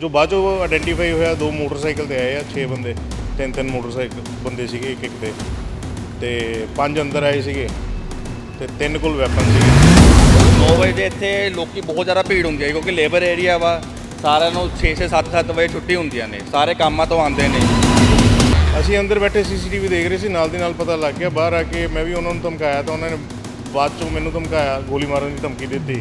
ਜੋ ਬਾਅਦ ਚੋਂ ਆਇਡੈਂਟੀਫਾਈ ਹੋਇਆ ਦੋ ਮੋਟਰਸਾਈਕਲ ਤੇ ਆਏ ਆ 6 ਬੰਦੇ ਤਿੰਨ ਤਿੰਨ ਮੋਟਰਸਾਈਕਲ ਬੰਦੇ ਸੀਗੇ ਇੱਕ ਇੱਕ ਤੇ। ਤੇ ਪੰਜ ਅੰਦਰ ਆਏ ਸੀਗੇ ਤੇ ਤਿੰਨ ਕੋਲ ਵੈਪਨ ਸੀਗੇ। 9 ਵਜੇ ਦੇ ਇੱਥੇ ਲੋਕੀ ਬਹੁਤ ਜ਼ਿਆਦਾ ਭੀੜ ਹੁੰਦੀ ਹੈ ਕਿਉਂਕਿ ਲੇਬਰ ਏਰੀਆ ਵਾ ਸਾਰਿਆਂ ਨੂੰ 6-6 7-7 ਵਜੇ ਛੁੱਟੀ ਹੁੰਦੀਆਂ ਨੇ ਸਾਰੇ ਕੰਮਾਂ ਤੋਂ ਆਉਂਦੇ ਨੇ। ਅਸੀਂ ਅੰਦਰ ਬੈਠੇ ਸੀਸੀਟੀਵੀ ਦੇਖ ਰਹੇ ਸੀ ਨਾਲ ਦੀ ਨਾਲ ਪਤਾ ਲੱਗ ਗਿਆ ਬਾਹਰ ਆ ਕੇ ਮੈਂ ਵੀ ਉਹਨਾਂ ਨੂੰ ਧਮਕਾਇਆ ਤਾਂ ਉਹਨਾਂ ਨੇ ਬਾਅਦ ਚੋਂ ਮੈਨੂੰ ਧਮਕਾਇਆ ਗੋਲੀ ਮਾਰਨ ਦੀ ਧਮਕੀ ਦਿੱਤੀ।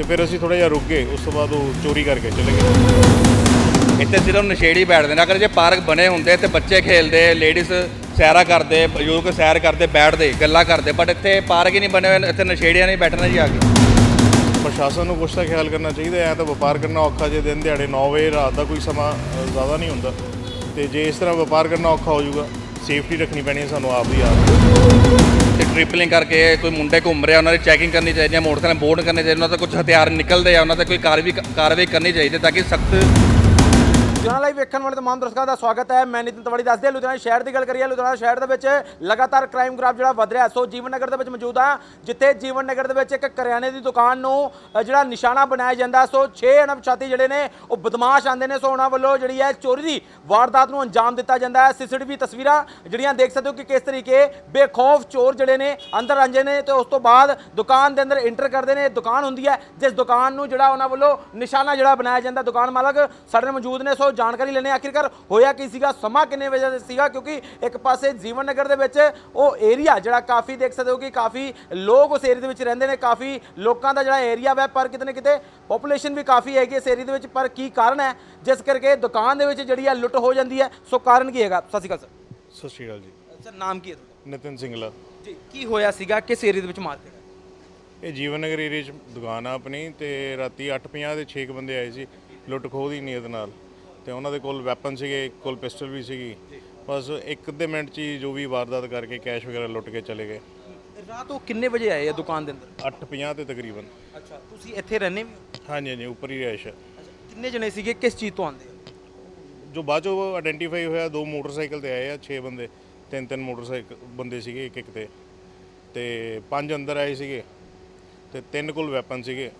ਤੇ ਫਿਰ ਅਸੀਂ ਥੋੜਾ ਜਿਹਾ ਰੁਕ ਗਏ ਉਸ ਤੋਂ ਬਾਅਦ ਉਹ ਚੋਰੀ ਕਰਕੇ ਚਲੇ ਗਏ। ਇੱਥੇ ਸਿਰਫ ਨਸ਼ੇੜੀ ਬੈਠਦੇ ਨੇ। ਅਗਰ ਜੇ ਪਾਰਕ ਬਣੇ ਹੁੰਦੇ ਤੇ ਬੱਚੇ ਖੇਲਦੇ ਲੇਡੀਜ਼ ਸੈਰਾ ਕਰਦੇ ਬਜ਼ੁਰਗ ਸੈਰ ਕਰਦੇ ਬੈਠਦੇ ਗੱਲਾਂ ਕਰਦੇ। ਬਟ ਇੱਥੇ ਪਾਰਕ ਹੀ ਨਹੀਂ ਬਣੇ ਹੋਏ ਇੱਥੇ ਨਸ਼ੇੜੀਆਂ ਨਹੀਂ ਬੈਠਣਾ ਜੀ ਆ ਕੇ। ਪ੍ਰਸ਼ਾਸਨ ਨੂੰ ਕੁਛ ਤਾਂ ਖਿਆਲ ਕਰਨਾ ਚਾਹੀਦਾ ਐ ਤਾਂ ਵਪਾਰ ਕਰਨਾ ਔਖਾ ਜੇ ਦਿਨ ਦਿਹਾੜੇ 9 ਵਜੇ ਰਾਤ ਦਾ ਕੋਈ ਸਮਾਂ ਜ਼ਿਆਦਾ ਨਹੀਂ ਹੁੰਦਾ। ਤੇ ਜੇ ਇਸ ਤਰ੍ਹਾਂ ਵਪਾਰ ਕਰਨਾ ਔਖਾ ਹੋ ਜਾਊਗਾ ਸੇਫਟੀ ਰੱਖਣੀ ਪੈਣੀ ਹੈ ਸਾਨੂੰ ਆਪ ਦੀ ਆਪ ਟ੍ਰਿਪਲਿੰਗ ਕਰਕੇ ਕੋਈ ਮੁੰਡੇ ਘੁੰਮ ਰਿਹਾ, ਉਹਨਾਂ ਦੀ ਚੈਕਿੰਗ ਕਰਨੀ ਚਾਹੀਦੀ ਹੈ, ਮੋਟਰਸਾਈਕਲ ਬੋਰਡ ਕਰਨੇ ਚਾਹੀਦੇ ਉਹਨਾਂ ਤੇ ਕੁਝ ਹਥਿਆਰ ਨਿਕਲਦੇ ਆ, ਉਹਨਾਂ ਤੇ ਕੋਈ ਕਾਰਵਾਈ ਕਾਰਵਾਈ ਕਰਨੀ ਚਾਹੀਦੀ ਹੈ ਤਾਂ ਕਿ ਸਖਤ ਲੁਧਿਆਣਾ ਲਾਈਵ ਵੇਖਣ ਵਾਲੇ ਤਮਾਮ ਦਰਸ਼ਕਾਂ ਦਾ ਸਵਾਗਤ ਹੈ। ਮੈਂ ਨਿਤਿਨ ਤਵੜੀ ਦੱਸਦੇ ਲੁਧਿਆਣਾ ਸ਼ਹਿਰ ਦੀ ਗੱਲ ਕਰੀਏ, ਲੁਧਿਆਣਾ ਸ਼ਹਿਰ ਦੇ ਵਿੱਚ ਲਗਾਤਾਰ ਕ੍ਰਾਈਮ ਗ੍ਰਾਫ ਜਿਹੜਾ ਵਧ ਰਿਹਾ ਸੋ ਜੀਵਨ ਨਗਰ ਦੇ ਵਿੱਚ ਮੌਜੂਦ ਆ ਜਿੱਥੇ ਜੀਵਨ ਨਗਰ ਦੇ ਵਿੱਚ ਇੱਕ ਕਰਿਆਨੇ ਦੀ ਦੁਕਾਨ ਨੂੰ ਜਿਹੜਾ ਨਿਸ਼ਾਨਾ ਬਣਾਇਆ ਜਾਂਦਾ ਸੋ 6 ਅਣਪਛਾਤੇ ਜਿਹੜੇ ਨੇ, ਉਹ ਬਦਮਾਸ਼ ਆਂਦੇ ਨੇ। ਸੋ ਉਹਨਾਂ ਵੱਲੋਂ ਜਿਹੜੀ ਹੈ ਚੋਰੀ ਦੀ ਵਾਰਦਾਤ ਨੂੰ ਅੰਜਾਮ ਦਿੱਤਾ ਜਾਂਦਾ ਹੈ। ਸੀਸੀਟੀਵੀ ਤਸਵੀਰਾਂ ਜਿਹੜੀਆਂ ਦੇਖ ਸਕਦੇ ਹੋ ਕਿ ਕਿਸ ਤਰੀਕੇ ਬੇਖੌਫ ਚੋਰ ਜਿਹੜੇ ਨੇ ਅੰਦਰ ਆਂਦੇ ਨੇ ਤੇ ਉਸ ਤੋਂ ਬਾਅਦ ਦੁਕਾਨ ਦੇ ਅੰਦਰ ਇੰਟਰ ਕਰਦੇ ਨੇ। ਦੁਕਾਨ ਹੁੰਦੀ ਹੈ, ਜਿਸ ਦੁਕਾਨ ਨੂੰ ਜਿਹੜਾ ਉਹਨਾਂ ਵੱਲੋਂ ਨਿਸ਼ਾਨਾ ਜਿਹੜਾ ਬਣਾਇਆ ਜਾਂਦਾ, ਦੁਕਾਨ ਮਾਲਕ ਸਾਡੇ ਨਾਲ ਮੌਜੂਦ ਨੇ। ਸੋ ਜਾਣਕਾਰੀ ਲੈਣੇ ਆਖਿਰਕਾਰ ਹੋਇਆ ਕੀ ਸੀਗਾ? ਸਮਾਂ ਕਿੰਨੇ ਵਜੇ ਦਾ ਸੀਗਾ? ਕਿਉਂਕਿ ਇੱਕ ਪਾਸੇ ਜੀਵਨ ਨਗਰ ਦੇ ਵਿੱਚ ਉਹ ਏਰੀਆ ਜਿਹੜਾ ਕਾਫੀ ਦੇਖ ਸਕਦੇ ਹੋ ਕਿ ਕਾਫੀ ਲੋਕ ਉਸ ਏਰੀਆ ਦੇ ਵਿੱਚ ਰਹਿੰਦੇ ਨੇ ਕਾਫੀ ਲੋਕਾਂ ਦਾ ਜਿਹੜਾ ਏਰੀਆ ਵੈ ਪਰ ਕਿਤੇ ਨਾ ਕਿਤੇ ਪੋਪੂਲੇਸ਼ਨ ਵੀ ਕਾਫੀ ਹੈਗੀ ਇਸ ਏਰੀਆ ਦੇ ਵਿੱਚ। ਪਰ ਕੀ ਕਾਰਨ ਹੈ? ਜਿਸ ਕਰਕੇ ਦੁਕਾਨ ਦੇ ਵਿੱਚ ਜਿਹੜੀ ਹੈ ਲੁੱਟ ਹੋ ਜਾਂਦੀ ਹੈ। ਸੋ ਕਾਰਨ ਕੀ ਹੈਗਾ? ਸਤਿ ਸ਼੍ਰੀ ਅਕਾਲ ਸਰ। ਸਤਿ ਸ਼੍ਰੀ ਅਕਾਲ ਜੀ। ਸਰ ਨਾਮ ਕੀ ਹੈ ਤੁਹਾਡਾ? ਨਿਤਿਨ ਸਿੰਗਲਾ। ਜੀ ਕੀ ਹੋਇਆ ਸੀਗਾ? ਕਿਸ ਏਰੀਆ ਦੇ ਵਿੱਚ ਮਾਰਕੀਟ ਇਹ ਜੀਵਨ ਨਗਰ ਏਰੀਆ 'ਚ ਦੁਕਾਨ ਆ ਆਪਣੀ ਤੇ ਰਾਤੀ 8:50 ਦੇ 6 ਬੰਦੇ ਆਏ ਸੀ। ਲੁੱਟ ਖੋਹ ਦੀ ਨੀਅਤ ਨਾਲ। ਤੇ ਉਹਨਾਂ ਦੇ ਕੋਲ ਵੈਪਨ ਸੀਗੇ ਇੱਕ ਕੋਲ ਪਿਸਟਲ ਵੀ ਸੀਗੀ। ਬਸ ਇੱਕ ਅੱਧੇ ਮਿੰਟ 'ਚ ਹੀ ਜੋ ਵੀ ਵਾਰਦਾਤ ਕਰਕੇ ਕੈਸ਼ ਵਗੈਰਾ ਲੁੱਟ ਕੇ ਚਲੇ ਗਏ। ਰਾਤ ਉਹ ਕਿੰਨੇ ਵਜੇ ਆਏ ਆ ਦੁਕਾਨ ਦੇ ਅੰਦਰ? 8:50 ਤੇ ਤਕਰੀਬਨ। ਅੱਛਾ ਤੁਸੀਂ ਇੱਥੇ ਰਹਿੰਦੇ ਵੀ ਹੋ? ਹਾਂਜੀ ਹਾਂਜੀ ਉੱਪਰ ਹੀ ਰਿਹਾਇਸ਼ ਹੈ। ਅੱਛਾ ਕਿੰਨੇ ਜਣੇ ਸੀਗੇ? ਕਿਸ ਚੀਜ਼ ਤੋਂ ਆਉਂਦੇ ਆ ਜੋ ਬਾਅਦ ਚੋਂ ਆਇਡੈਂਟੀਫਾਈ ਹੋਇਆ ਦੋ ਮੋਟਰਸਾਈਕਲ ਤੇ ਆਏ ਆ 6 ਬੰਦੇ ਤਿੰਨ ਤਿੰਨ ਮੋਟਰਸਾਈਕਲ ਬੰਦੇ ਸੀਗੇ ਇੱਕ ਇੱਕ ਤੇ। ਤੇ ਪੰਜ ਅੰਦਰ ਆਏ ਸੀਗੇ ਤੇ ਤਿੰਨ ਕੋਲ ਵੈਪਨ ਸੀਗੇ।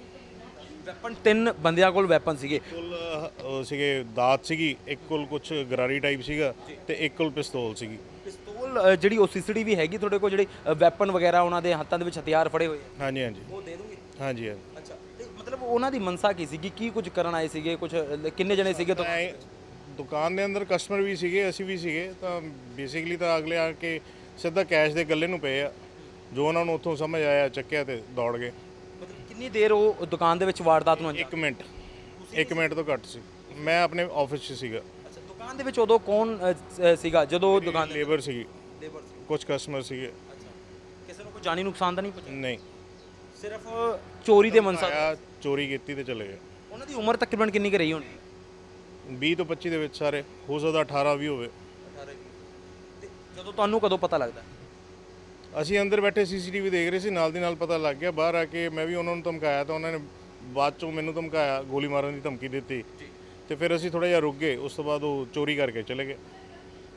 ਵੈਪਨ ਤਿੰਨ ਬੰਦਿਆਂ ਕੋਲ ਵੈਪਨ ਸੀਗੇ। ਕੋਲ ਅਹ, ਸੀਗੇ ਦਾਤ ਸੀਗੀ ਇੱਕ ਕੋਲ ਕੁਝ ਗਰਾਰੀ ਟਾਈਪ ਸੀਗਾ ਤੇ ਇੱਕ ਕੋਲ ਪਿਸਤੌਲ ਸੀਗੀ। ਪਿਸਤੌਲ ਅ, ਜਿਹੜੀ ਉਹ ਸੀਸੀਟੀਵੀ ਹੈਗੀ ਤੁਹਾਡੇ ਕੋਲ ਜਿਹੜੀ ਵੈਪਨ ਵਗੈਰਾ ਉਹਨਾਂ ਦੇ ਹੱਥਾਂ ਦੇ ਵਿੱਚ ਹਥਿਆਰ ਫੜੇ ਹੋਏ ਆ? ਹਾਂਜੀ ਹਾਂਜੀ। ਉਹ ਦੇ ਦੋਗੇ? ਹਾਂਜੀ ਹਾਂਜੀ। ਅੱਛਾ ਤੇ ਮਤਲਬ ਉਹਨਾਂ ਦੀ ਮਨਸਾ ਕੀ ਸੀਗੀ? ਕੀ ਕੁਝ ਕਰਨ ਆਏ ਸੀਗੇ? ਕੁਝ ਕਿੰਨੇ ਜਣੇ ਸੀਗੇ ਤੋਂ ਐਂ ਦੁਕਾਨ ਦੇ ਅੰਦਰ ਕਸਟਮਰ ਵੀ ਸੀਗੇ ਅਸੀਂ ਵੀ ਸੀਗੇ ਤਾਂ ਬੇਸਿਕਲੀ ਤਾਂ ਅਗਲੇ ਆ ਕੇ ਸਿੱਧਾ ਕੈਸ਼ ਦੇ ਗੱਲੇ ਨੂੰ ਪਏ ਆ। ਜੋ ਉਹਨਾਂ ਨੂੰ ਉੱਥੋਂ ਸਮਝ ਆਇਆ ਚੱਕਿਆ ਤੇ ਦੌੜ ਗਏ। ਕਿੰਨੀ ਦੇਰ ਉਹ ਦੁਕਾਨ ਦੇ ਵਿੱਚ ਵਾਰਦਾਤ ਨੂੰ ਅੰਜਾਮ ਇੱਕ ਮਿੰਟ ਇੱਕ ਮਿੰਟ ਤੋਂ ਘੱਟ ਸੀ। ਮੈਂ ਆਪਣੇ ਆਫਿਸ 'ਚ ਸੀਗਾ। ਅੱਛਾ ਦੁਕਾਨ ਦੇ ਵਿੱਚ ਉਦੋਂ ਕੌਣ ਅ, ਸੀਗਾ? ਜਦੋਂ ਦੁਕਾਨ ਲੇਬਰ ਸੀਗੀ। ਲੇਬਰ ਸੀ ਕੁਝ ਕਸਟਮਰ ਸੀਗੇ। ਅੱਛਾ। ਕਿਸੇ ਨੂੰ ਕੋਈ ਜਾਨੀ ਨੁਕਸਾਨ ਤਾਂ ਨਹੀਂ ਪਹੁੰਚਿਆ? ਨਹੀਂ। ਸਿਰਫ ਚੋਰੀ ਦੇ ਮਨਸਾ ਆਇਆ ਚੋਰੀ ਕੀਤੀ ਤੇ ਚਲੇ ਗਏ। ਉਹਨਾਂ ਦੀ ਉਮਰ ਤਕਰੀਬਨ ਕਿੰਨੀ ਕੁ ਰਹੀ ਹੋਣੀ? 20 ਤੋਂ 25 ਦੇ ਵਿੱਚ ਸਾਰੇ। ਹੋ ਸਕਦਾ 18 ਵੀ ਹੋਵੇ। ਤੇ ਜਦੋਂ ਤੁਹਾਨੂੰ ਕਦੋਂ ਪਤਾ ਲੱਗਦਾ? ਅਸੀਂ ਅੰਦਰ ਬੈਠੇ ਸੀਸੀਟੀਵੀ ਦੇਖ ਰਹੇ ਸੀ ਨਾਲ ਦੀ ਨਾਲ ਪਤਾ ਲੱਗ ਗਿਆ ਬਾਹਰ ਆ ਕੇ ਮੈਂ ਵੀ ਉਹਨਾਂ ਨੂੰ ਧਮਕਾਇਆ ਤਾਂ ਉਹਨਾਂ ਨੇ ਬਾਅਦ ਚੋਂ ਮੈਨੂੰ ਧਮਕਾਇਆ ਗੋਲੀ ਮਾਰਨ ਦੀ ਧਮਕੀ ਦਿੱਤੀ। ਤੇ ਫਿਰ ਅਸੀਂ ਥੋੜਾ ਜਿਹਾ ਰੁਕ ਗਏ ਉਸ ਤੋਂ ਬਾਅਦ ਉਹ ਚੋਰੀ ਕਰਕੇ ਚਲੇ ਗਏ।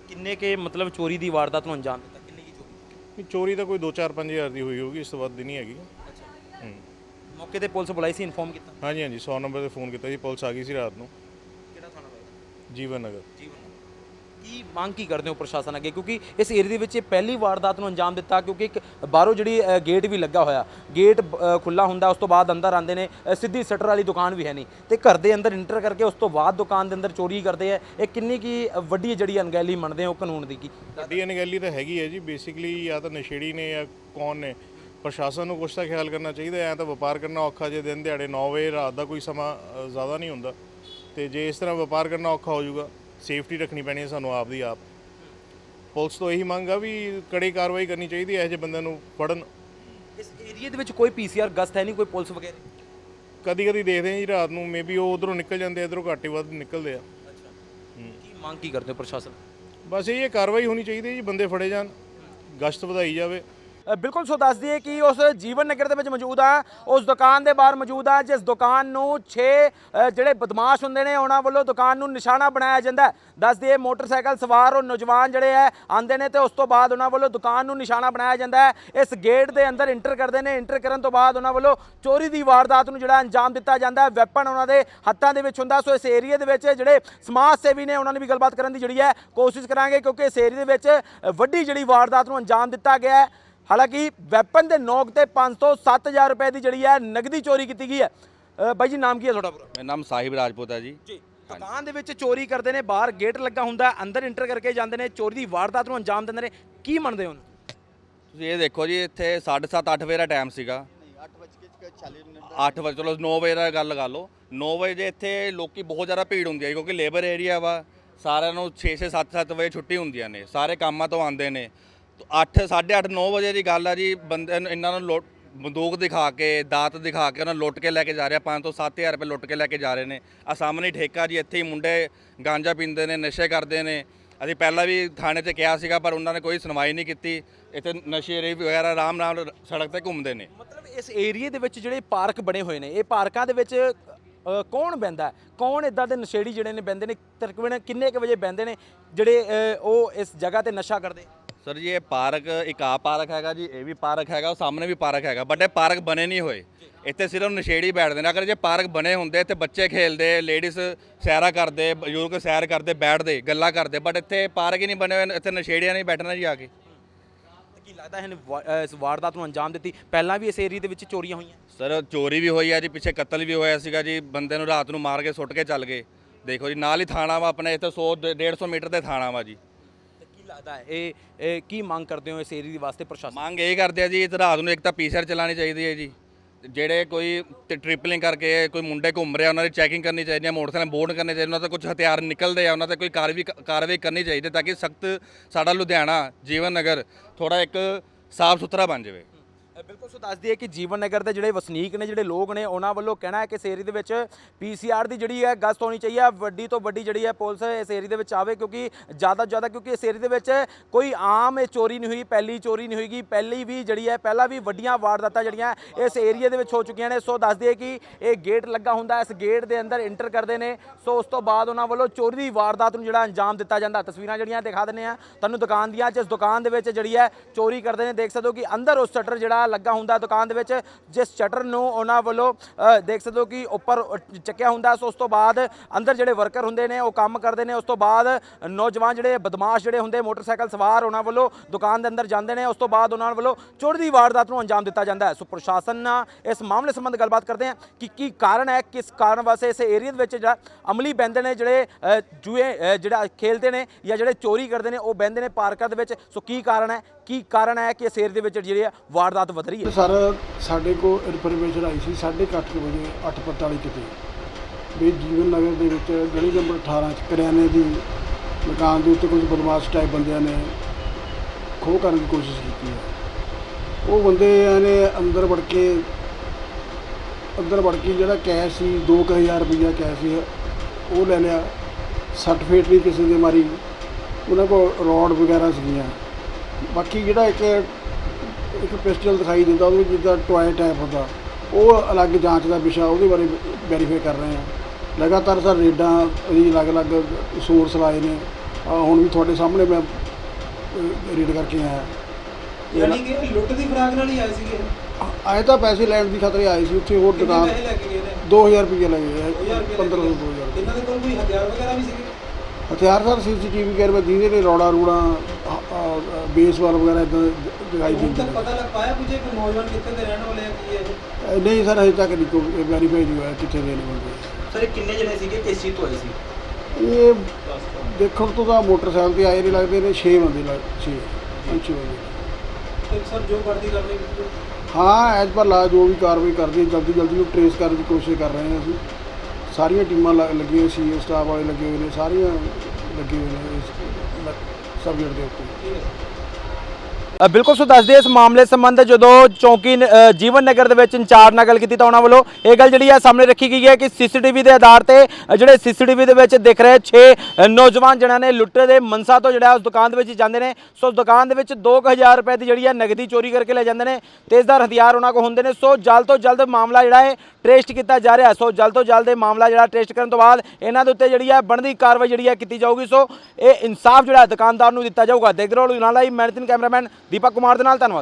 ਕਿੰਨੇ ਕੇ ਮਤਲਬ ਚੋਰੀ ਦੀ ਵਾਰਦਾਤ ਨੂੰ ਅੰਜਾਮ ਦਿੱਤਾ? ਕਿੰਨੇ ਕੀ ਚੋਰੀ? ਨਹੀਂ, ਚੋਰੀ ਤਾਂ ਕੋਈ 2-4 ਹਜ਼ਾਰ ਦੀ ਹੋਈ ਹੋਊਗੀ ਇਸ ਤੋਂ ਵੱਧ ਦੀ ਨਹੀਂ ਹੈਗੀ। ਅੱਛਾ। ਹੂੰ। ਮੌਕੇ ਤੇ ਪੁਲਿਸ ਬੁਲਾਈ ਸੀ ਇਨਫੋਰਮ ਕੀਤਾ? ਹਾਂਜੀ ਹਾਂਜੀ 100 ਨੰਬਰ ਤੇ ਫੋਨ ਕੀਤਾ ਜੀ ਪੁਲਿਸ ਆ ਗਈ ਸੀ ਰਾਤ ਨੂੰ। ਕਿਹੜਾ ਥਾਣਾ ਜੀਵਨ ਨਗਰ। ਜੀਵਨ ਕੀ ਮੰਗ ਕੀ ਕਰਦੇ ਹੋ ਪ੍ਰਸ਼ਾਸਨ ਅੱਗੇ? ਕਿਉਂਕਿ ਇਸ ਏਰੀਏ ਦੇ ਵਿੱਚ ਇਹ ਪਹਿਲੀ ਵਾਰਦਾਤ ਨੂੰ ਅੰਜਾਮ ਦਿੱਤਾ ਕਿਉਂਕਿ ਇੱਕ ਬਾਹਰੋਂ ਜਿਹੜੀ ਗੇਟ ਵੀ ਲੱਗਾ ਹੋਇਆ। ਗੇਟ ਅ, ਖੁੱਲਾ ਹੁੰਦਾ ਉਸ ਤੋਂ ਬਾਅਦ ਅੰਦਰ ਆਉਂਦੇ ਨੇ ਸਿੱਧੀ ਸ਼ਟਰ ਵਾਲੀ ਦੁਕਾਨ ਵੀ ਹੈ ਨਹੀਂ। ਤੇ ਘਰ ਦੇ ਅੰਦਰ ਇੰਟਰ ਕਰਕੇ ਉਸ ਤੋਂ ਬਾਅਦ ਦੁਕਾਨ ਦੇ ਅੰਦਰ ਚੋਰੀ ਕਰਦੇ ਆ। ਇਹ ਕਿੰਨੀ ਕੀ ਵੱਡੀ ਜਿਹੜੀ ਅਣਗਹਿਲੀ ਮੰਨਦੇ ਹੋ ਕਾਨੂੰਨ ਦੀ ਕੀ? ਵੱਡੀ ਅਣਗਹਿਲੀ ਤਾਂ ਹੈਗੀ ਹੈ ਜੀ। ਬੇਸਿਕਲੀ ਜਾਂ ਤਾਂ ਨਸ਼ੇੜੀ ਨੇ ਜਾਂ ਕੌਣ ਨੇ। ਪ੍ਰਸ਼ਾਸਨ ਨੂੰ ਕੁਛ ਤਾਂ ਖਿਆਲ ਕਰਨਾ ਚਾਹੀਦਾ ਐ ਤਾਂ ਵਪਾਰ ਕਰਨਾ ਔਖਾ ਜੇ ਦਿਨ ਦਿਹਾੜੇ 9 ਵਜੇ ਰਾਤ ਦਾ ਕੋਈ ਸਮਾਂ ਜ਼ਿਆਦਾ ਨਹੀਂ ਹੁੰਦਾ। ਤੇ ਜੇ ਇਸ ਤਰ੍ਹਾਂ ਵਪਾਰ ਕਰਨਾ ਔਖਾ ਹੋ ਜਾਊਗਾ ਸੇਫਟੀ ਰੱਖਣੀ ਪੈਣੀ ਹੈ ਸਾਨੂੰ ਆਪ ਦੀ ਆਪ। ਪੁਲਿਸ ਤੋਂ ਇਹੀ ਮੰਗ ਆ ਵੀ ਕੜੀ ਕਾਰਵਾਈ ਕਰਨੀ ਚਾਹੀਦੀ ਹੈ ਇਹੋ ਜਿਹੇ ਬੰਦਿਆਂ ਨੂੰ ਫੜਨ। ਇਸ ਏਰੀਆ ਦੇ ਵਿੱਚ ਕੋਈ ਪੀਸੀਆਰ ਗਸਤ ਹੈ ਨਹੀਂ ਕੋਈ ਪੁਲਿਸ ਵਗੈਰਾ? ਕਦੀ ਕਦੀ ਦੇਖਦੇ ਹਾਂ ਜੀ ਰਾਤ ਨੂੰ ਮੇਬੀ ਉਹ ਉਧਰੋਂ ਨਿਕਲ ਜਾਂਦੇ ਇਧਰੋਂ ਘੱਟ ਵੱਧ ਨਿਕਲਦੇ ਆ। ਕੀ ਮੰਗ ਕੀ ਕਰਦੇ ਹੋ ਪ੍ਰਸ਼ਾਸਨ? ਬਸ ਇਹ ਕਾਰਵਾਈ ਹੋਣੀ ਚਾਹੀਦੀ ਹੈ ਜੀ ਬੰਦੇ ਫੜੇ ਜਾਣ ਗਸ਼ਤ ਵਧਾਈ ਜਾਵੇ। ਬਿਲਕੁਲ ਸੋ ਦੱਸ ਦਈਏ ਕਿ ਉਸ ਜੀਵਨ ਨਗਰ ਦੇ ਵਿੱਚ ਮੌਜੂਦ ਆ। ਉਸ ਦੁਕਾਨ ਦੇ ਬਾਹਰ ਮੌਜੂਦ ਆ, ਜਿਸ ਦੁਕਾਨ ਨੂੰ 6 ਜਿਹੜੇ ਬਦਮਾਸ਼ ਹੁੰਦੇ ਨੇ, ਉਹਨਾਂ ਵੱਲੋਂ ਦੁਕਾਨ ਨੂੰ ਨਿਸ਼ਾਨਾ ਬਣਾਇਆ ਜਾਂਦਾ ਹੈ। ਦੱਸ ਦਈਏ ਮੋਟਰਸਾਈਕਲ ਸਵਾਰ ਉਹ ਨੌਜਵਾਨ ਜਿਹੜੇ ਆ ਆਂਦੇ ਨੇ ਤੇ ਉਸ ਤੋਂ ਬਾਅਦ ਉਹਨਾਂ ਵੱਲੋਂ ਦੁਕਾਨ ਨੂੰ ਨਿਸ਼ਾਨਾ ਬਣਾਇਆ ਜਾਂਦਾ ਇਸ ਗੇਟ ਦੇ ਅੰਦਰ ਇੰਟਰ ਕਰਦੇ ਨੇ। ਇੰਟਰ ਕਰਨ ਤੋਂ ਬਾਅਦ ਉਹਨਾਂ ਵੱਲੋਂ ਚੋਰੀ ਦੀ ਵਾਰਦਾਤ ਨੂੰ ਜਿਹੜਾ ਅੰਜਾਮ ਦਿੱਤਾ ਜਾਂਦਾ ਵੈਪਨ ਉਹਨਾਂ ਦੇ ਹੱਥਾਂ ਦੇ ਵਿੱਚ ਹੁੰਦਾ। ਸੋ ਇਸ ਏਰੀਆ ਦੇ ਵਿੱਚ ਜਿਹੜੇ ਸਮਾਜ ਸੇਵੀ ਨੇ, ਉਹਨਾਂ ਨੇ ਵੀ ਗੱਲਬਾਤ ਕਰਨ ਦੀ ਜਿਹੜੀ ਹੈ ਕੋਸ਼ਿਸ਼ ਕਰਾਂਗੇ, ਕਿਉਂਕਿ ਇਸ ਏਰੀਆ ਦੇ ਵਿੱਚ ਵੱਡੀ ਜਿਹੜੀ ਵਾਰਦਾਤ ਨੂੰ ਅੰਜਾਮ ਦਿੱਤਾ ਗਿਆ ਹੈ। ਹਾਲਾਂਕਿ ਵੈਪਨ ਦੇ ਨੋਕ ਤੇ 5 ਤੋਂ 7000 ਰੁਪਏ ਦੀ ਜਿਹੜੀ ਹੈ ਨਗਦੀ ਚੋਰੀ ਕੀਤੀ ਗਈ ਹੈ। ਬਾਈ ਜੀ ਨਾਮ ਕੀ ਹੈ ਤੁਹਾਡਾ ਪੂਰਾ? ਮੇਰਾ ਨਾਮ ਸਾਹਿਬ ਰਾਜਪੂਤ ਹੈ ਜੀ। ਜੀ। ਦੁਕਾਨ ਦੇ ਵਿੱਚ ਚੋਰੀ ਕਰਦੇ ਨੇ ਬਾਹਰ ਗੇਟ ਲੱਗਾ ਹੁੰਦਾ ਅੰਦਰ ਇੰਟਰ ਕਰਕੇ ਜਾਂਦੇ ਨੇ ਚੋਰੀ ਦੀ ਵਾਰਦਾਤ ਨੂੰ ਅੰਜਾਮ ਦਿੰਦੇ ਨੇ। ਕੀ ਮੰਨਦੇ ਹੋ ਤੁਸੀਂ ਇਹ ਦੇਖੋ ਜੀ ਇੱਥੇ 7:30 8 ਵਜੇ ਦਾ ਟਾਈਮ ਸੀਗਾ। 8 ਵਜੇ ਚਲੋ 9 ਵਜੇ ਦਾ ਗੱਲ ਲਗਾ ਲਓ। 9 ਵਜੇ ਇੱਥੇ ਲੋਕੀ ਬਹੁਤ ਜ਼ਿਆਦਾ ਭੀੜ ਹੁੰਦੀ ਹੈ ਕਿਉਂਕਿ ਲੇਬਰ ਏਰੀਆ ਵਾ। ਸਾਰਿਆਂ ਨੂੰ 6 6 7 7 ਵਜੇ ਛੁੱਟੀ ਹੁੰਦੀਆਂ ਨੇ। ਸਾਰੇ ਕੰਮਾਂ ਤੋਂ ਆਉਂਦੇ ਨੇ। 8 8:30 9 ਵਜੇ ਦੀ ਗੱਲ ਆ ਜੀ ਬੰਦੇ ਨੂੰ ਇਹਨਾਂ ਨੂੰ ਲੁੱਟ ਬੰਦੂਕ ਦਿਖਾ ਕੇ ਦਾਤ ਦਿਖਾ ਕੇ ਉਹਨਾਂ ਨੂੰ ਲੁੱਟ ਕੇ ਲੈ ਕੇ ਜਾ ਰਿਹਾ 5 ਤੋਂ 7000 ਰੁਪਏ ਲੁੱਟ ਕੇ ਲੈ ਕੇ ਜਾ ਰਹੇ ਨੇ। ਆ ਸਾਹਮਣੇ ਹੀ ਠੇਕਾ ਜੀ ਇੱਥੇ ਹੀ ਮੁੰਡੇ ਗਾਂਜਾ ਪੀਂਦੇ ਨੇ ਨਸ਼ੇ ਕਰਦੇ ਨੇ। ਅਸੀਂ ਪਹਿਲਾਂ ਵੀ ਥਾਣੇ ਤੇ ਕਿਹਾ ਸੀਗਾ ਪਰ ਉਹਨਾਂ ਨੇ ਕੋਈ ਸੁਣਵਾਈ ਨਹੀਂ ਕੀਤੀ। ਇੱਥੇ ਨਸ਼ੇਰੀ ਵਗੈਰਾ ਆਰਾਮ ਨਾਲ ਸੜਕ ਤੇ ਘੁੰਮਦੇ ਨੇ। ਮਤਲਬ ਇਸ ਏਰੀਏ ਦੇ ਵਿੱਚ ਜਿਹੜੇ ਪਾਰਕ ਬਣੇ ਹੋਏ ਨੇ ਇਹ ਪਾਰਕਾਂ ਦੇ ਵਿੱਚ ਅ, ਕੌਣ ਬਹਿੰਦਾ ਹੈ? ਕੌਣ ਇਦਾਂ ਦੇ ਨਸ਼ੇੜੀ ਜਿਹੜੇ ਨੇ ਬਹਿੰਦੇ ਨੇ? ਤਕਰੀਬਨ ਕਿੰਨੇ ਕੁ ਵਜੇ ਬਹਿੰਦੇ ਨੇ? ਜਿਹੜੇ ਅ, ਉਹ ਇਸ ਜਗ੍ਹਾ ਤੇ ਨਸ਼ਾ ਕਰਦੇ? ਸਰ ਜੀ ਇਹ ਪਾਰਕ ਇੱਕ ਆ ਪਾਰਕ ਹੈਗਾ ਜੀ ਇਹ ਵੀ ਪਾਰਕ ਹੈਗਾ ਉਹ ਸਾਹਮਣੇ ਵੀ ਪਾਰਕ ਹੈਗਾ ਬਟ ਇਹ ਪਾਰਕ ਬਣੇ ਨਹੀਂ ਹੋਏ। ਇੱਥੇ ਸਿਰਫ ਨਸ਼ੇੜੀ ਬੈਠਦੇ ਨੇ। ਅਗਰ ਜੇ ਪਾਰਕ ਬਣੇ ਹੁੰਦੇ ਇੱਥੇ ਬੱਚੇ ਖੇਲਦੇ ਲੇਡੀਜ਼ ਸੈਰਾ ਕਰਦੇ ਬਜ਼ੁਰਗ ਸੈਰ ਕਰਦੇ ਬੈਠਦੇ ਗੱਲਾਂ ਕਰਦੇ ਬਟ ਇੱਥੇ ਪਾਰਕ ਹੀ ਨਹੀਂ ਬਣੇ ਹੋਏ ਇੱਥੇ ਨਸ਼ੇੜੀਆਂ ਨਹੀਂ ਬੈਠਣਾ ਜੀ ਆ ਕੇ। ਕੀ ਲੱਗਦਾ ਹੈ ਇਸ ਵਾਰਦਾਤ ਨੂੰ ਅੰਜਾਮ ਦਿੱਤੀ? ਪਹਿਲਾਂ ਵੀ ਇਸ ਏਰੀਏ ਦੇ ਵਿੱਚ ਚੋਰੀਆਂ ਹੋਈਆਂ? ਸਰ ਚੋਰੀ ਵੀ ਹੋਈ ਆ ਜੀ ਪਿੱਛੇ ਕਤਲ ਵੀ ਹੋਇਆ ਸੀਗਾ ਜੀ ਬੰਦੇ ਨੂੰ ਰਾਤ ਨੂੰ ਮਾਰ ਕੇ ਸੁੱਟ ਕੇ ਚੱਲ ਗਏ। ਦੇਖੋ ਜੀ ਨਾਲ ਹੀ ਥਾਣਾ ਵਾ ਆਪਣੇ ਇੱਥੇ 100 150 ਮੀਟਰ ਤੇ ਥਾਣਾ ਵਾ ਜੀ। ਲੱਗਦਾ ਹੈ? ਇਹ ਇਹ ਕੀ ਮੰਗ ਕਰਦੇ ਹੋ ਇਸ ਏਰੀਏ ਦੇ ਵਾਸਤੇ ਪ੍ਰਸ਼ਾਸਨ? ਮੰਗ ਇਹ ਕਰਦੇ ਆ ਜੀ ਇਸ ਰਾਤ ਨੂੰ ਇੱਕ ਤਾਂ ਪੀਸਰ ਚਲਾਣੀ ਚਾਹੀਦੀ ਹੈ ਜੀ। ਜਿਹੜੇ ਕੋਈ ਟ੍ਰਿਪਲਿੰਗ ਕਰਕੇ ਕੋਈ ਮੁੰਡੇ ਘੁੰਮ ਰਿਹਾ, ਉਹਨਾਂ ਦੀ ਚੈਕਿੰਗ ਕਰਨੀ ਚਾਹੀਦੀ ਹੈ, ਮੋਟਰਸਾਈਕਲ ਬੋਰਡ ਕਰਨੇ ਚਾਹੀਦੇ, ਉਹਨਾਂ ਤੇ ਕੁਝ ਹਥਿਆਰ ਨਿਕਲਦੇ ਆ, ਉਹਨਾਂ ਤੇ ਕੋਈ ਕਾਰਵਾਈ ਕਾਰਵਾਈ ਕਰਨੀ ਚਾਹੀਦੀ ਤਾਂ ਕਿ ਸਖਤ ਸਾਡਾ ਲੁਧਿਆਣਾ ਜੀਵਨ ਨਗਰ ਥੋੜਾ ਇੱਕ ਸਾਫ਼ ਸੁਥਰਾ ਬਣ ਜਾਵੇ। ਬਿਲਕੁਲ ਸੋ ਦੱਸ ਦਈਏ ਕਿ ਜੀਵਨ ਨਗਰ ਦੇ ਜਿਹੜੇ ਵਸਨੀਕ ਨੇ, ਜਿਹੜੇ ਲੋਕ ਨੇ, ਉਹਨਾਂ ਵੱਲੋਂ ਕਹਿਣਾ ਹੈ ਕਿ ਇਸ ਏਰੀਏ ਦੇ ਵਿੱਚ ਪੀਸੀਆਰ ਦੀ ਜਿਹੜੀ ਹੈ ਗਸ਼ਤ ਹੋਣੀ ਚਾਹੀਏ ਵੱਡੀ ਤੋਂ ਵੱਡੀ ਜਿਹੜੀ ਹੈ ਪੁਲਿਸ ਇਸ ਏਰੀਏ ਦੇ ਵਿੱਚ ਆਵੇ, ਕਿਉਂਕਿ ਜ਼ਿਆਦਾ ਤੋਂ ਜ਼ਿਆਦਾ, ਕਿਉਂਕਿ ਇਸ ਏਰੀਏ ਦੇ ਵਿੱਚ ਕੋਈ ਆਮ ਇਹ ਚੋਰੀ ਨਹੀਂ ਹੋਈ, ਪਹਿਲੀ ਚੋਰੀ ਨਹੀਂ ਹੋਈਗੀ, ਪਹਿਲੀ ਵੀ ਜਿਹੜੀ ਹੈ, ਪਹਿਲਾਂ ਵੀ ਵੱਡੀਆਂ ਵਾਰਦਾਤਾਂ ਜਿਹੜੀਆਂ ਇਸ ਏਰੀਏ ਦੇ ਵਿੱਚ ਹੋ ਚੁੱਕੀਆਂ ਨੇ। ਸੋ ਦੱਸ ਦਈਏ ਕਿ ਇਹ ਗੇਟ ਲੱਗਾ ਹੁੰਦਾ, ਇਸ ਗੇਟ ਦੇ ਅੰਦਰ ਐਂਟਰ ਕਰਦੇ ਨੇ। ਸੋ ਉਸ ਤੋਂ ਬਾਅਦ ਉਹਨਾਂ ਵੱਲੋਂ ਚੋਰੀ ਦੀ ਵਾਰਦਾਤ ਨੂੰ ਜਿਹੜਾ ਅੰਜਾਮ ਦਿੱਤਾ ਜਾਂਦਾ। ਤਸਵੀਰਾਂ ਜਿਹੜੀਆਂ ਦਿਖਾ ਦਿੰਦੇ ਆ ਤੁਹਾਨੂੰ ਦੁਕਾਨ ਦੀਆਂ, ਜਿਸ ਦੁਕਾਨ ਦੇ ਵਿੱਚ ਜਿਹੜੀ ਹੈ ਚੋਰੀ ਕਰਦੇ ਨੇ, ਦੇਖ ਸਕਦੇ ਹੋ ਕਿ ਅੰਦਰ ਉਸ ਸ਼ਟਰ ਜਿਹੜਾ ਲੱਗਾ ਹੁੰਦਾ ਦੁਕਾਨ ਦੇ ਵਿੱਚ, ਜਿਸ ਸ਼ਟਰ ਨੂੰ ਉਹਨਾਂ ਵੱਲੋਂ ਦੇਖ ਸਕਦੇ ਹੋ ਕਿ ਉੱਪਰ ਚੱਕਿਆ ਹੁੰਦਾ ਸੋ ਉਸ ਤੋਂ ਬਾਅਦ ਅੰਦਰ ਜਿਹੜੇ ਵਰਕਰ ਹੁੰਦੇ ਨੇ, ਉਹ ਕੰਮ ਕਰਦੇ ਨੇ। ਉਸ ਤੋਂ ਬਾਅਦ ਨੌਜਵਾਨ ਜਿਹੜੇ ਬਦਮਾਸ਼ ਜਿਹੜੇ ਹੁੰਦੇ, ਮੋਟਰਸਾਈਕਲ ਸਵਾਰ ਉਹਨਾਂ ਵੱਲੋਂ ਦੁਕਾਨ ਦੇ ਅੰਦਰ ਜਾਂਦੇ ਨੇ। ਉਸ ਤੋਂ ਬਾਅਦ ਉਹਨਾਂ ਵੱਲੋਂ ਚੋਰੀ ਦੀ ਵਾਰਦਾਤ ਨੂੰ ਅੰਜਾਮ ਦਿੱਤਾ ਜਾਂਦਾ ਹੈ। ਸੋ ਪ੍ਰਸ਼ਾਸਨ ਨਾਲ ਇਸ ਮਾਮਲੇ ਸੰਬੰਧ ਗੱਲਬਾਤ ਕਰਦੇ ਹਾਂ ਕਿ ਕੀ ਕਾਰਨ ਹੈ, ਕਿਸ ਕਾਰਨ ਵਾਸਤੇ ਇਸ ਏਰੀਆ ਦੇ ਵਿੱਚ ਜਿਹੜਾ ਅਮਲੀ ਬਹਿੰਦੇ ਨੇ, ਜਿਹੜੇ ਜੂਏ ਜਿਹੜਾ ਖੇਲਦੇ ਨੇ ਜਾਂ ਜਿਹੜੇ ਚੋਰੀ ਕਰਦੇ ਨੇ, ਉਹ ਬਹਿੰਦੇ ਨੇ ਪਾਰਕਾਂ ਦੇ ਵਿੱਚ। ਸੋ ਕੀ ਕਾਰਨ ਹੈ ਕੀ ਕਾਰਨ ਹੈ ਕਿ ਇਸ ਦੇ ਵਿੱਚ ਜਿਹੜੇ ਆ ਵਾਰਦਾਤ ਵਧ ਰਹੀ ਹੈ? ਸਰ, ਸਾਡੇ ਕੋਲ ਇਨਫੋਰਮੇਸ਼ਨ ਆਈ ਸੀ 8:30 ਵਜੇ 8:45 ਕਿਤੇ ਵੀ ਜੀਵਨ ਨਗਰ ਦੇ ਵਿੱਚ ਗਲੀ ਨੰਬਰ 18 ਚ ਕਰਿਆਨੇ ਦੀ ਮਕਾਨ ਦੇ ਉੱਤੇ ਕੁਝ ਬਦਮਾਸ਼ ਟਾਈਪ ਬੰਦਿਆਂ ਨੇ ਖੋਹ ਕਰਨ ਦੀ ਕੋਸ਼ਿਸ਼ ਕੀਤੀ ਹੈ। ਉਹ ਬੰਦੇ ਨੇ ਅੰਦਰ ਵੜ ਕੇ, ਅੰਦਰ ਵੜ ਕੇ ਜਿਹੜਾ ਕੈਸ਼ ਸੀ 2000 ਰੁਪਈਆ ਕੈਸ਼ ਸੀ, ਉਹ ਲੈ ਲਿਆ। ਸਰਟੀਫਿਕੇਟ ਵੀ ਕਿਸੇ ਦੇ ਮਾਰੀ। ਉਹਨਾਂ ਕੋਲ ਰੋਡ ਵਗੈਰਾ ਸੀਗੀਆਂ। ਬਾਕੀ ਜਿਹੜਾ ਇੱਕ ਇੱਕ ਪਿਸਟਲ ਦਿਖਾਈ ਦਿੰਦਾ ਉਹਦੇ ਜਿੱਦਾਂ ਟੋਏ ਟਾਈਪ ਹੁੰਦਾ ਉਹ ਅਲੱਗ ਜਾਂਚ ਦਾ ਵਿਸ਼ਾ ਉਹਦੇ ਬਾਰੇ ਵੈਰੀਫਾਈ ਕਰ ਰਹੇ ਆ ਲਗਾਤਾਰ ਸਰ ਰੇਡਾਂ ਅਸੀਂ ਅਲੱਗ-ਅਲੱਗ ਸੋਰਸ ਲਾਏ ਨੇ। ਹੁਣ ਵੀ ਤੁਹਾਡੇ ਸਾਹਮਣੇ ਮੈਂ ਰੀਡ ਕਰਕੇ ਆਇਆ। ਯਾਨੀ ਕਿ ਲੁੱਟ ਦੀ ਫਰਾਗ ਨਾਲ ਹੀ ਆਏ ਸੀਗੇ? ਆਏ ਤਾਂ ਪੈਸੇ ਲੈਣ ਦੀ ਖਤਰੇ ਆਏ ਸੀ ਉੱਥੇ ਹੋਰ ਕਿੰਨੇ ਦੁਕਾਨ ਪੈਸੇ ਲੈ ਕੇ ਗਏ ਨੇ? 2000 ਰੁਪਏ ਲੱਗੇ 2000 ਰੁਪਏ 1500 2000 ਇਹਨਾਂ ਦੇ ਕੋਲ ਕੋਈ ਹਥਿਆਰ ਵਗੈਰਾ ਵੀ ਸੀਗੇ? ਹਥਿਆਰ ਸਰ ਸੀਸੀਟੀਵੀ ਕੈਮਰੇ ਦੀਦੇ ਨੇ ਰੋੜਾ ਰੂੜਾ ਬੇਸਬਾਲ ਵਗੈਰਾ ਇਦਾਂ ਦਿਖਾਈ ਹੁਣ ਦਿੰਦੇ ਤੱਕ ਨੇ। ਪਤਾ ਲੱਗ ਪਾਇਆ ਕੁਝ ਕਿ ਨੌਜਵਾਨ ਕਿੱਥੇ ਦੇ ਰਹਿਣ ਵਾਲੇ ਆ ਕੀ ਇਹ ਅਹ ਨਹੀਂ ਸਰ ਹਜੇ ਤੱਕ ਨਹੀਂ ਕੋਈ ਵੈਰੀਫਾਈ ਨਹੀਂ ਹੋਇਆ ਕਿੱਥੇ ਦੇ ਨੇ ਬੰਦੇ ਸਰ ਕਿੰਨੇ ਜਣੇ ਸੀਗੇ? ਕਿਸ ਚੀਜ਼ ਤੋਂ ਆਏ ਸੀ? ਇਹ ਦੇਖਣ ਤੋਂ ਤਾਂ ਮੋਟਰਸਾਈਕਲ ਤੇ ਆਏ ਨੇ ਲੱਗਦੇ ਨੇ 6 ਬੰਦੇ ਲੱਗ 6 6 ਬੰਦੇ। ਤੇ ਸਰ ਜੋ ਵਰਦੀ ਕਰਨੀ ਹਾਂ ਐਜ ਪਰ ਲਾ ਜੋ ਵੀ ਕਾਰਵਾਈ ਕਰਦੇ ਹਾਂ, ਜਲਦੀ ਜਲਦੀ ਨੂੰ ਟਰੇਸ ਕਰਨ ਦੀ ਕੋਸ਼ਿਸ਼ ਕਰ ਰਹੇ ਹਾਂ ਅਸੀਂ। ਸਾਰੀਆਂ ਟੀਮਾਂ ਲੱਗ- ਲੱਗੀਆਂ ਸੀ ਸਟਾਫ ਵਾਲੇ ਲੱਗੇ ਹੋਏ ਨੇ ਸਾਰੀਆਂ ਲੱਗੇ ਹੋਏ ਨੇ ਇਸ ਸਬਜੈਕਟ ਦੇ ਉੱਤੇ ਬਿਲਕੁਲ ਸੋ ਦੱਸਦੇ ਇਸ ਮਾਮਲੇ ਸੰਬੰਧ ਜਦੋਂ ਚੌਂਕੀ ਜੀਵਨ ਨਗਰ ਦੇ ਵਿੱਚ ਇੰਚਾਰਜ ਨਾਲ ਗੱਲ ਕੀਤੀ ਤਾਂ ਉਹਨਾਂ ਵੱਲੋਂ ਇਹ ਗੱਲ ਜਿਹੜੀ ਆ ਸਾਹਮਣੇ ਰੱਖੀ ਗਈ ਹੈ ਕਿ ਸੀਸੀਟੀਵੀ ਦੇ ਆਧਾਰ ਤੇ ਅ, ਜਿਹੜੇ ਸੀਸੀਟੀਵੀ ਦੇ ਵਿੱਚ ਦਿਖ ਰਹੇ 6 ਨੌਜਵਾਨ ਜਿਹਨਾਂ ਨੇ ਲੁੱਟੇ ਦੇ ਮਨਸਾ ਤੋਂ ਜਿਹੜਾ ਉਸ ਦੁਕਾਨ ਦੇ ਵਿੱਚ ਜਾਂਦੇ ਨੇ ਸੋ ਉਸ ਦੁਕਾਨ ਦੇ ਵਿੱਚ 2000 ਰੁਪਏ ਦੀ ਜਿਹੜੀ ਆ ਨਗਦੀ ਚੋਰੀ ਕਰਕੇ ਲੈ ਜਾਂਦੇ ਨੇ ਤੇਜ਼ਦਾਰ ਹਥਿਆਰ ਉਹਨਾਂ ਕੋਲ ਹੁੰਦੇ ਨੇ ਸੋ ਜਲਦ ਤੋਂ ਜਲਦ ਮਾਮਲਾ ਜਿਹੜਾ ਹੈ ਟ੍ਰੇਸਟ ਕੀਤਾ ਜਾ ਰਿਹਾ ਸੋ ਜਲਦ ਤੋਂ ਜਲਦ ਇਹ ਮਾਮਲਾ ਜਿਹੜਾ ਟ੍ਰੇਸਟ ਕਰਨ ਤੋਂ ਬਾਅਦ ਇਹਨਾਂ ਦੇ ਉੱਤੇ ਜਿਹੜੀ ਹੈ ਬਣਦੀ ਕਾਰਵਾਈ ਜਿਹੜੀ ਹੈ ਕੀਤੀ ਜਾਊਗੀ ਸੋ ਇਹ ਇਨਸਾਫ ਜਿਹੜਾ ਦੁਕਾਨਦਾਰ ਨੂੰ ਦਿੱਤਾ ਜਾਊਗਾ। ਦੇਖਦੇ ਰਹੋ Ludhiana live managing cameraman Deepak Kumar ਦੇ ਨਾਲ ਧੰਨਵਾਦ